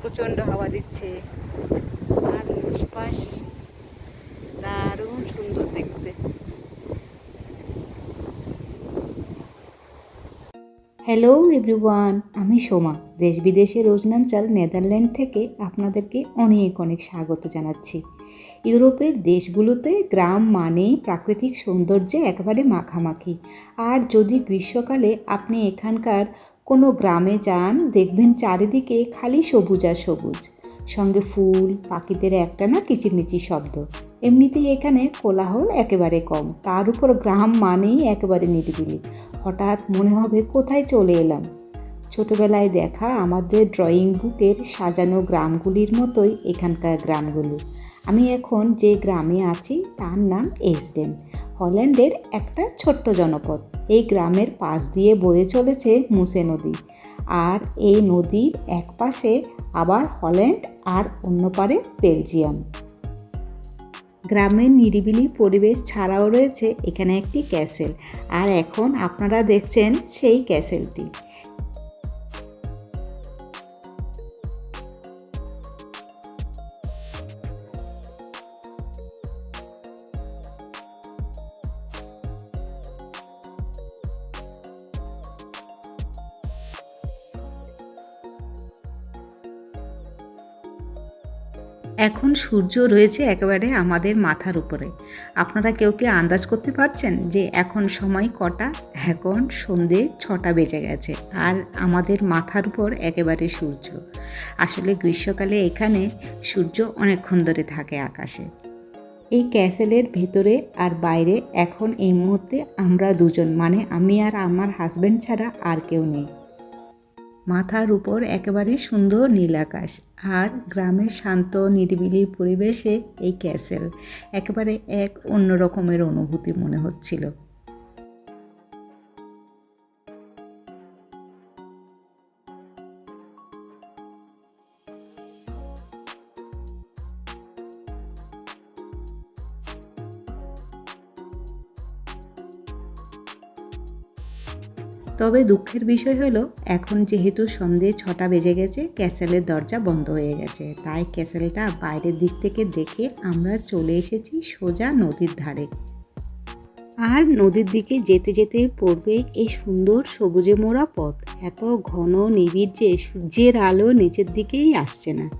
প্রচণ্ড হাওয়া দিচ্ছে। আর আশপাশ দারুণ সুন্দর দেখতে। হ্যালো এভরিওয়ান আমি সোমা। দেশ বিদেশে রোজনাঞ্চাল নেদারল্যান্ড থেকে আপনাদেরকে অনেক অনেক স্বাগত জানাচ্ছি। ইউরোপের দেশগুলোতে গ্রাম মানে প্রাকৃতিক সৌন্দর্যে একেবারে মাখামাখি। আর যদি গ্রীষ্মকালে আপনি এখানকার কোনো গ্রামে যান, দেখবেন চারিদিকে খালি সবুজ আর সবুজ। সঙ্গে ফুল, পাখিদের একটা না কিচিরমিচির শব্দ। এমনিতেই এখানে কোলাহল একেবারে কম। তার উপর গ্রাম মানেই একেবারে নিরিবিলি। হঠাৎ মনে হবে কোথায় চলে এলাম। ছোটবেলায় দেখা আমাদের ড্রয়িং বুকের সাজানো গ্রামগুলির মতোই এখানকার গ্রামগুলো। আমি এখন যে গ্রামে আছি, তার নাম এসডেন হল্যান্ডের একটা ছোট্ট জনপদ। এই গ্রামের পাশ দিয়ে বয়ে চলেছে মুসে নদী। আর এই নদীর এক পাশে আবার হল্যান্ড আর অন্য পারে বেলজিয়াম। গ্রামের নিরিবিলি পরিবেশ ছাড়াও রয়েছে এখানে একটি ক্যাসেল। আর এখন আপনারা দেখছেন সেই ক্যাসেলটি। এখন সূর্য রয়েছে একেবারে আমাদের মাথার উপরে। আপনারা কেউ কি আন্দাজ করতে পারছেন যে এখন সময় কটা? এখন সন্ধে ছটা বেজে গেছে আর আমাদের মাথার উপর একেবারে সূর্য। আসলে গ্রীষ্মকালে এখানে সূর্য অনেকক্ষণ ধরে থাকে আকাশে। এই ক্যাসেলের ভেতরে আর বাইরে এখন এই মুহূর্তে আমরা দুজন মানে আমি আর আমার হাজব্যান্ড ছাড়া আর কেউ নেই। মাথার উপর একেবারে সুন্দর নীল আকাশ আর গ্রামের শান্ত, নিরিবিলি পরিবেশে এই ক্যাসেল একেবারে এক অন্যরকমের অনুভূতি মনে হচ্ছিল। তবে দুঃখের বিষয় হলো, এখন যেহেতু সন্ধে ছটা বেজে গেছে, ক্যাসেলের দরজা বন্ধ হয়ে গেছে। তাই ক্যাসেলটা বাইরের দিক থেকে দেখে আমরা চলে এসেছি সোজা নদীর ধারে। আর নদীর দিকে যেতে যেতে পড়বে এই সুন্দর সবুজে মোড়া পথ। এত ঘন নিবিড় যে সূর্যের আলো নিচের দিকেই আসছে না।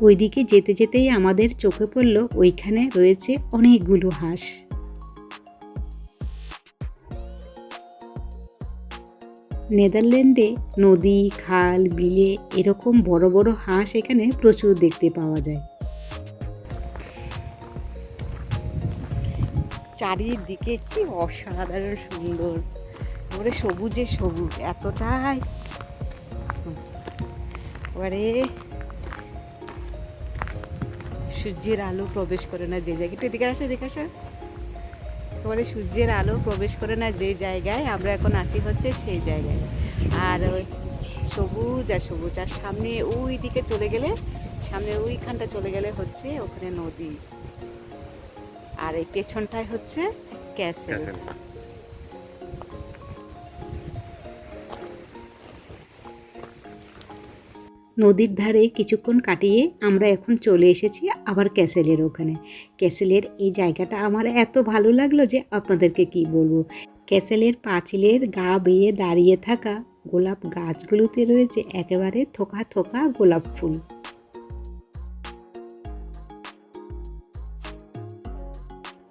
ওইদিকে যেতে যেতেই আমাদের চোখে পড়ল, ওইখানে রয়েছে অনেকগুলো হাঁস। নেদারল্যান্ডে নদী, খাল, বিলে এরকম বড় বড় হাঁস এখানে প্রচুর দেখতে পাওয়া যায়। চারিদিকে কি অসাধারণ সুন্দর। ওরে সবুজে সবুজ, এতটাই। ওরে। সূর্যের আলো প্রবেশ করে না যে জায়গাটা। এদিকে আসো এদিকে আসো। একেবারে সূর্যের আলো প্রবেশ করে না যে জায়গায়, আমরা এখন আছি হচ্ছে সেই জায়গায়। আর ওই সবুজ আর সবুজ, আর সামনে ওই দিকে চলে গেলে, সামনে ওইখানটা চলে গেলে হচ্ছে ওখানে নদী। আর এই পেছনটায় হচ্ছে ক্যাসেল। নদীর ধারে কিছুক্ষণ কাটিয়ে আমরা এখন চলে এসেছি আবার ক্যাসেলের ওখানে। ক্যাসেলের এই জায়গাটা আমার এত ভালো লাগল যে আপনাদেরকে কি বলব? ক্যাসেলের পাঁচিলের গা বেয়ে দাঁড়িয়ে থাকা গোলাপ গাছগুলোতে রয়েছে একেবারে থোকা থোকা গোলাপ ফুল।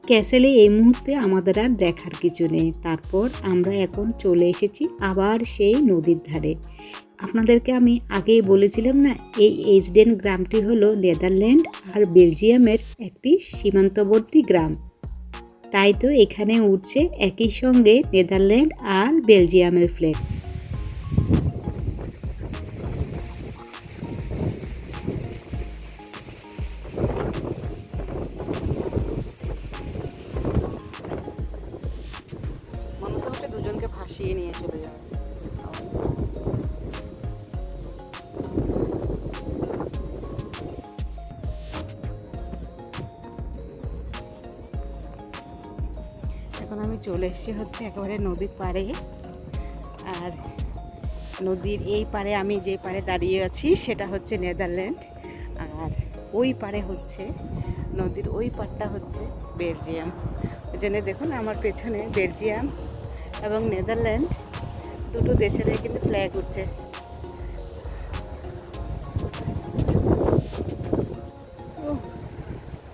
ক্যাসেলে এই মুহূর্তে আমাদের আর দেখার কিছু নেই। তারপর আমরা এখন চলে এসেছি আবার সেই নদীর ধারে। আপনাদেরকে আমি আগেই বলেছিলাম না, এই এইচডেন গ্রামটি হলো নেদারল্যান্ড আর বেলজিয়ামের একটি সীমান্তবর্তী গ্রাম। তাই তো এখানে উঠছে একই সঙ্গে নেদারল্যান্ড আর বেলজিয়ামের ফ্ল্যাগ দুজনকে ভাসিয়ে নিয়ে চলে যাবে। এখন আমি চলে এসেছি হচ্ছে একেবারে নদীর পাড়ে। আর নদীর এই পারে আমি যে পারে দাঁড়িয়ে আছি, সেটা হচ্ছে নেদারল্যান্ড। আর ওই পারে হচ্ছে, নদীর ওই পারটা হচ্ছে বেলজিয়াম। ওই জন্য দেখুন আমার পেছনে বেলজিয়াম এবং নেদারল্যান্ড, দুটো দেশেরই কিন্তু ফ্ল্যাগ উঠছে।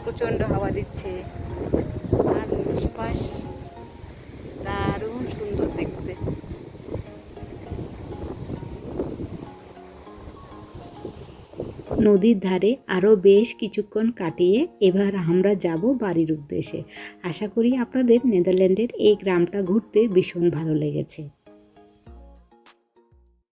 প্রচণ্ড হাওয়া দিচ্ছে। নদীর ধারে আরও বেশ কিছুক্ষণ কাটিয়ে এবার আমরা যাব বাড়ির উদ্দেশ্যে। আশা করি আপনাদের নেদারল্যান্ডের এই গ্রামটা ঘুরতে ভীষণ ভালো লেগেছে।